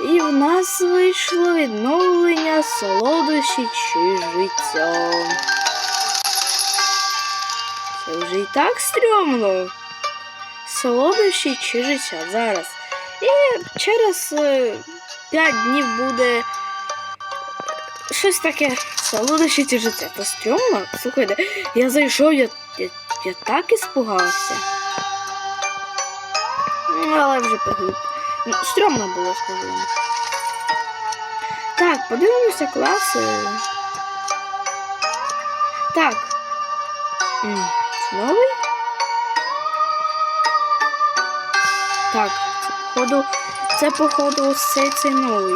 І в нас вийшло відновлення солодощі чи життя. Це вже і так стрьомно. Солодощі чи життя зараз. І через 5 днів буде е, щось таке солодощі чи життя. Та стрьомно. Слухайте, я зайшов, я, я, я так іспугався. Ну, але вже погиб. Ну, стрьомно було, скажу. вам. Так, подивимося класи. Так. Це новий? Так, це походу. Це походу цей цей новий.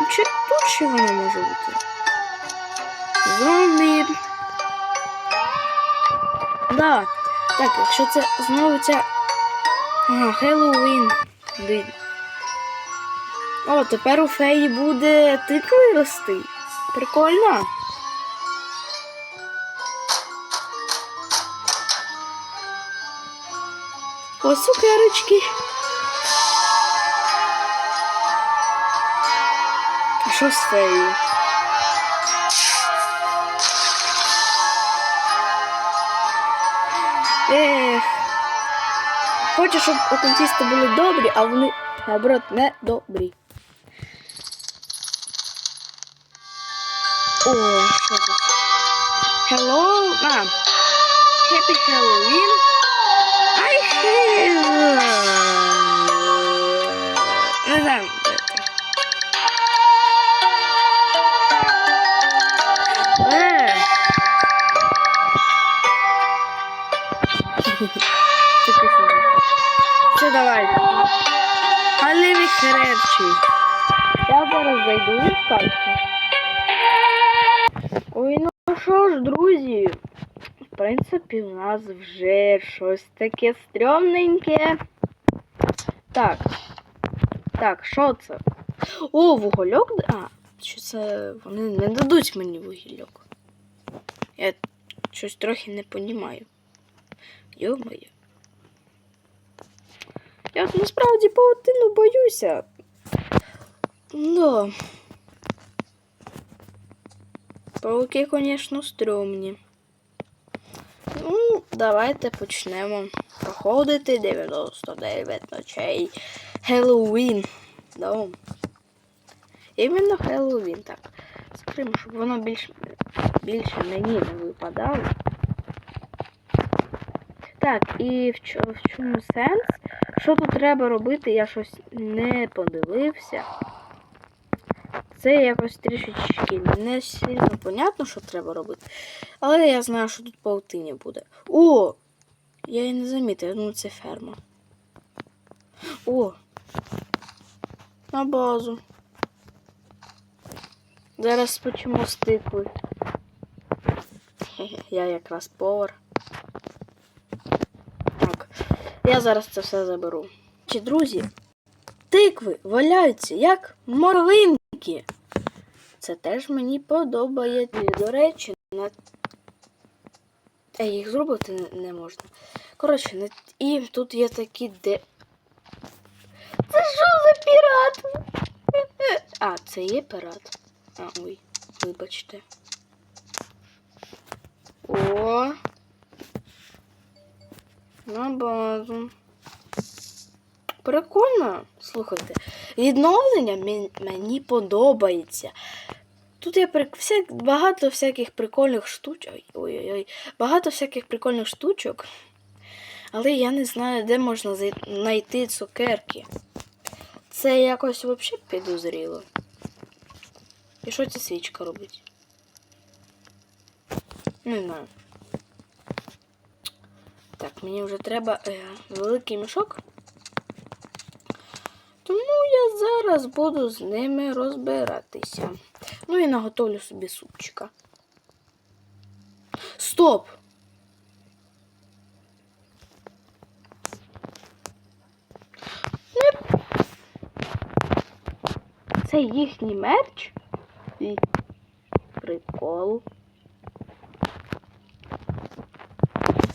Ну, Чи тут ще воно може бути? Зомбі. Да. Так, якщо це знову ця. Ага, Хеллоуін. О, тепер у феї буде тикви рости. Прикольно. Ось цукерочки. А що з феєю? Ех. Хочу, щоб окультисти були добрі, а вони, наоборот, не добрі. О, що це? Hello, а. Happy Halloween. I have... Не знаю. Е. Це Галиві. Я зараз зайду в карту. Ой, ну що ж, друзі. В принципі, у нас вже щось таке стрьомненьке. Так. Так, що це? О, вугольок. А, що це. Вони не дадуть мені вугільок. Я щось трохи не понімаю. Йо-моє. Я насправді паутину боюся. Да. Пауки, звісно, стрьомні. Ну, давайте почнемо проходити 99 ночей. Хеллоуін. Да. Іменно Хеллоуін, так. Скажімо, щоб воно більш, більше мені не випадало. Так, і в чому сенс? Що тут треба робити, я щось не подивився. Це якось трішечки не сильно понятно, що треба робити. Але я знаю, що тут паутиня буде. О! Я і не замітив, ну це ферма. О! На базу. Зараз спочимо з Я якраз повар. Так, я зараз це все заберу. Чи, друзі, тикви валяються як морвинки. Це теж мені подобається. До речі, на... Їх зробити не, можна. Коротше, не... і тут є такі де. Це що за пірат? А, це є пірат. А, ой, вибачте. О. На базу. Прикольно, слухайте. Відновлення мені подобається. Тут є прик... вся... багато всяких прикольних штучок. Ой-ой-ой. Багато всяких прикольних штучок. Але я не знаю, де можна знайти цукерки. Це якось взагалі підозріло. І що ця свічка робить? Не знаю. Так, мені вже треба е, великий мішок. Тому я зараз буду з ними розбиратися. Ну і наготовлю собі супчика. Стоп! Це їхній мерч? І прикол.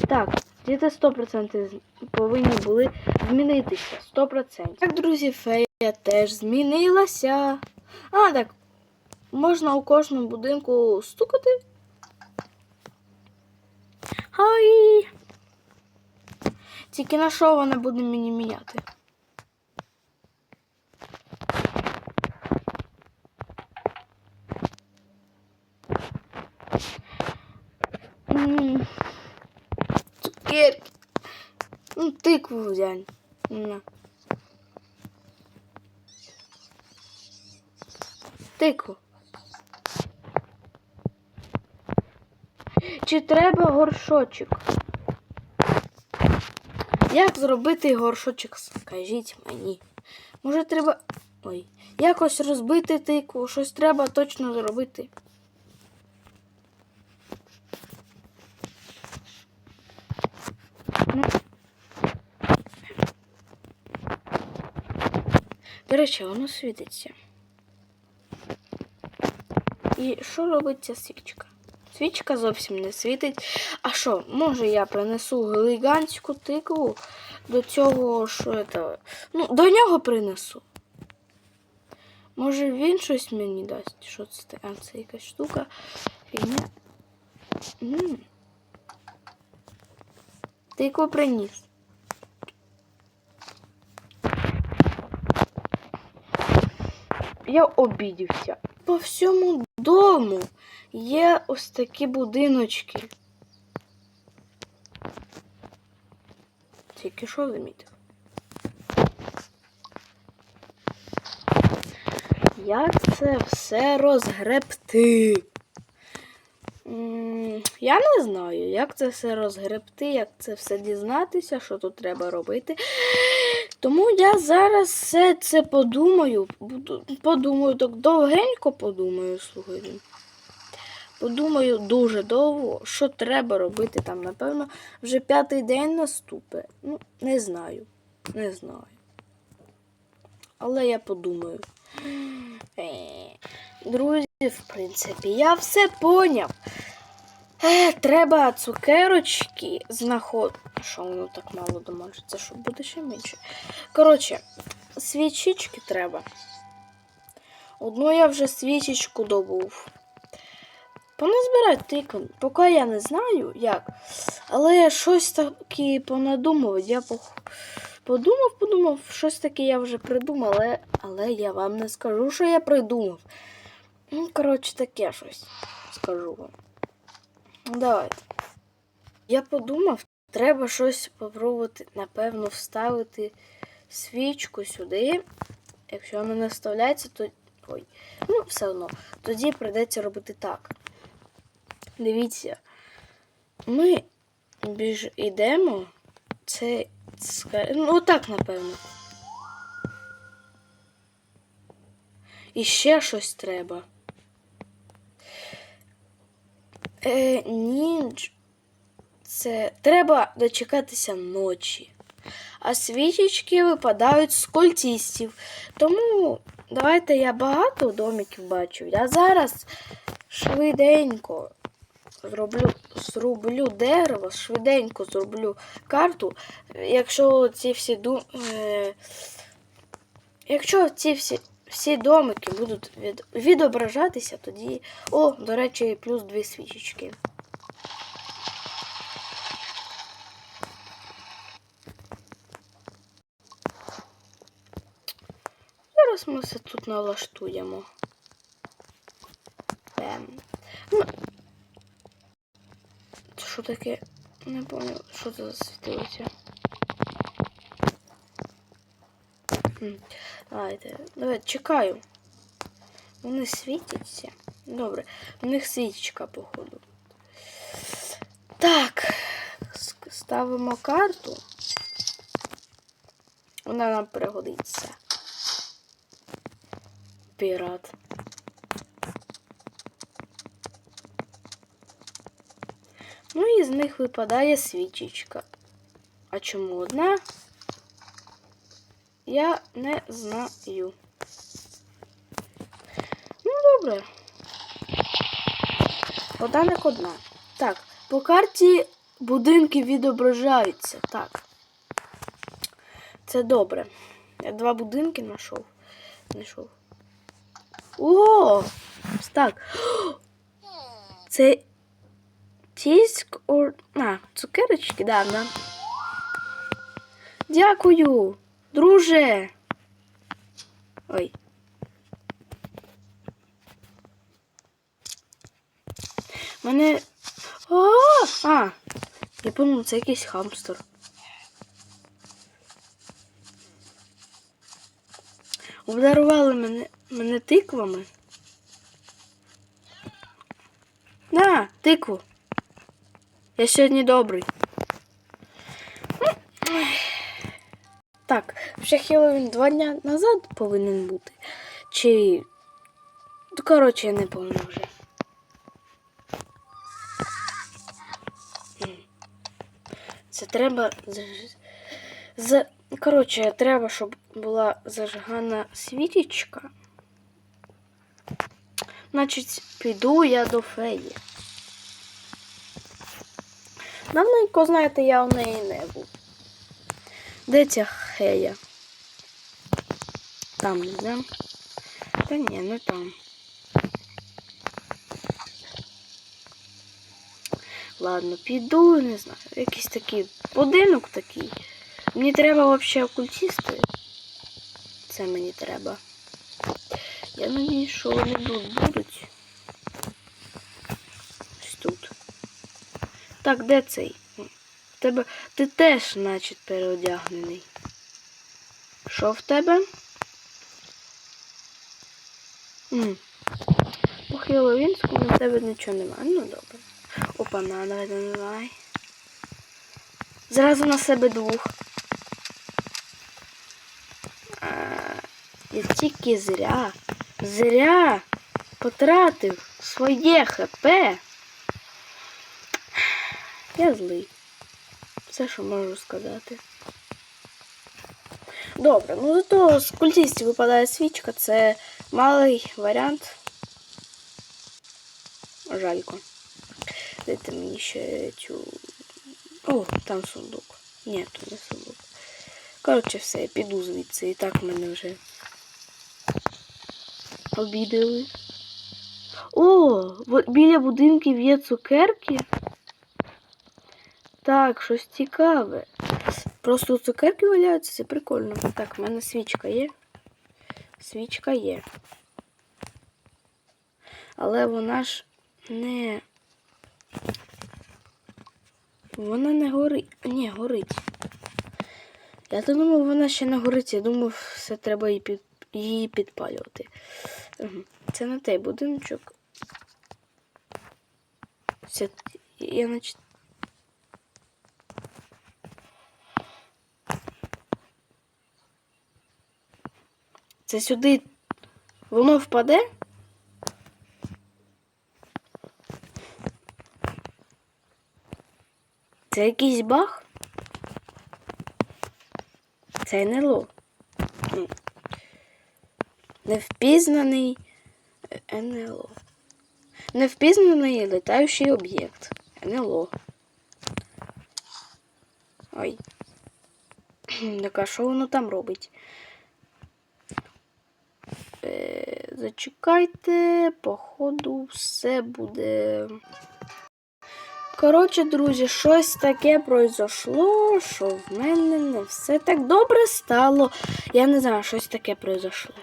Так, діти 100% повинні були змінитися. 100%. Так, друзі, фея теж змінилася. А, так. Можна у кожному будинку стукати. Хай. Тільки на що вона буде мені міняти? Цукерки. Ну, тикву взянь. На. Тикву. Чи треба горшочок? Як зробити горшочок? Скажіть мені. Може треба. Ой. Якось розбити тикву, щось треба точно зробити. До речі, воно світиться. І що робить ця свічка? Свічка зовсім не світить. А що, може я принесу гігантську тикву до цього, що це? Ну, до нього принесу. Може він щось мені дасть? Що це таке? А, це якась штука. Фігня. Тикву приніс. Я обідівся. По всьому дому є ось такі будиночки. Тільки що замітив? Як це все розгребти? Я не знаю, як це все розгребти, як це все дізнатися, що тут треба робити. Тому я зараз все це подумаю. Подумаю, так довгенько подумаю, слухайте. Подумаю дуже довго, що треба робити там. Напевно, вже п'ятий день наступить. Ну, не знаю. Не знаю. Але я подумаю. Е, Друзі, в принципі, я все поняв. Е, треба цукерочки знаход... Що воно так мало домажиться, що буде ще менше. Коротше, свічечки треба. Одну я вже свічечку добув. Поназбирати тикон, поки я не знаю як. Але я щось таке понадумав. Я подумав, подумав, щось таке я вже придумав, але... але я вам не скажу, що я придумав. Ну, коротше, таке щось скажу вам. Давайте. Я подумав, треба щось спробувати, напевно, вставити свічку сюди. Якщо вона не вставляється, то. Ой. Ну, все одно. Тоді прийдеться робити так. Дивіться. Ми біж йдемо. Це. Ну, отак, напевно. І ще щось треба. Е, ніндж. Це треба дочекатися ночі. А свічечки випадають з культістів. Тому давайте я багато домиків бачу. Я зараз швиденько зроблю, зроблю дерево, швиденько зроблю карту. Якщо ці всі ду... е, Якщо ці всі, всі домики будуть від... відображатися, тоді. О, до речі, плюс дві свічечки. Зараз ми все тут налаштуємо. Ем. Ну, що таке? Не пам'ятаю, що це засвітилося. Давайте, давайте, чекаю. Вони світяться. Добре, у них свічечка, походу. Так, ставимо карту. Вона нам пригодиться. Пірат. Ну і з них випадає свічечка. А чому одна? Я не знаю. Ну, добре. Не одна. Так, по карті будинки відображаються. Так. Це добре. Я два будинки знайшов. Знайшов. О! Так. Це тіск or... А, цукерочки, да, да. Дякую, друже. Ой. Мене. А, а! Я подумав, це якийсь хамстер. Обдарували мене, мене тиквами. На, тикву. Я сьогодні добрий. Ще Хеллоуін два дня назад повинен бути. Чи. Ну, коротше, я не пам'ятаю вже. Це треба. з-. Коротше, треба, щоб була зажигана світічка. Значить, піду я до феї. Давненько, знаєте, я у неї не був. Де ця фея? Там, да? Ні, не там. Ладно, піду, не знаю. Якийсь такий будинок такий. Мені треба взагалі окультисти. Це мені треба. Я надію, що вони тут будуть. Ось тут. Так, де цей? Тебе. Ти теж, значить, переодягнений. Що в тебе? По Хеллоуінському в тебе нічого немає. Ну добре. Опа, на, давай, давай. Зразу на себе двох. А, я тільки зря, зря потратив своє ХП. Я злий. Все, що можу сказати. Добре, ну зато з культистів випадає свічка, це малий варіант. Жалько. Дайте мені ще цю. О, там сундук. Ні, тут не сундук. Коротше, все, я піду звідси. І так мене вже обідали. О, біля будинків є цукерки. Так, щось цікаве. Просто цукерки валяються, це прикольно. Так, в мене свічка є. Свічка є. Але вона ж не. Вона не горить. Ні, горить. Я то думав, вона ще не горить. Я думав, все треба її, під... її підпалювати. Це не той будиночок. Це... Я наче. Це сюди воно впаде? Це якийсь баг? Це НЛО. Невпізнаний е, НЛО. Невпізнаний летаючий об'єкт. НЛО. Ой. Так а що воно там робить? Е, зачекайте, походу, все буде. Коротше, друзі, щось таке произошло, що в мене не все так добре стало. Я не знаю, щось таке произошло.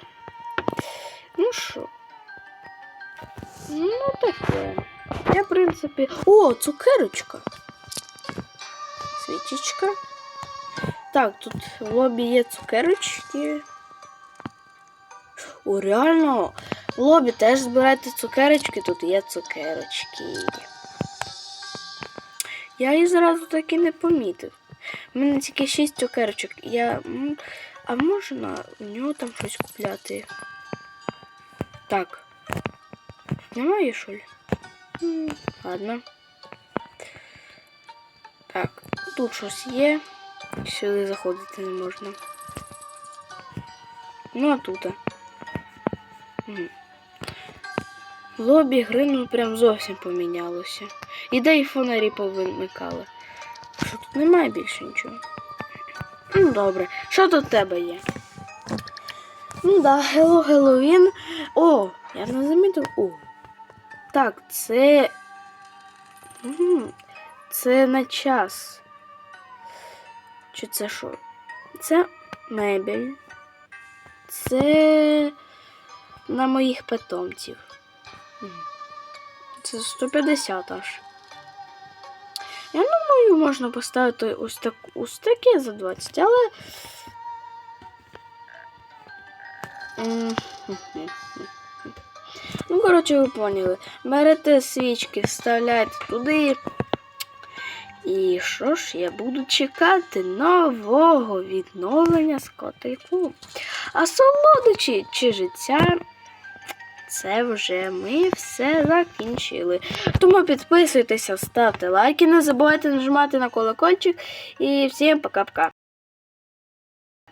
Ну що? Ну, таке. Я, в принципі. О, цукерочка. Свічечка. Так, тут в лобі є цукерочки. О, реально. Лобі теж збирайте цукерочки, тут є цукерочки. Я її зразу так і не помітив. У мене тільки 6 цукерочок. Я. А можна у нього там щось купляти? Так. Немає що ли? Ладно. Так, тут щось є. Сюди заходити не можна. Ну а тут. Лобі гри ну прям зовсім помінялося. І де і фонарі повимикали. Що тут немає більше нічого? Ну добре. Що тут тебе є? Ну да, Hello Halloween. О, я не замітив. О. Так, це. Це на час. Чи це що? Це мебель. Це на моїх питомців. Це 150 аж. Я думаю, можна поставити ось, так, ось таке за 20, але. Ну, коротше, ви поняли. Берете свічки, вставляєте туди. І що ж, я буду чекати нового відновлення з котику. А солодощі чи життя, це вже ми все закінчили. Тому підписуйтеся, ставте лайки, не забувайте нажимати на колокольчик. І всім пока-пока.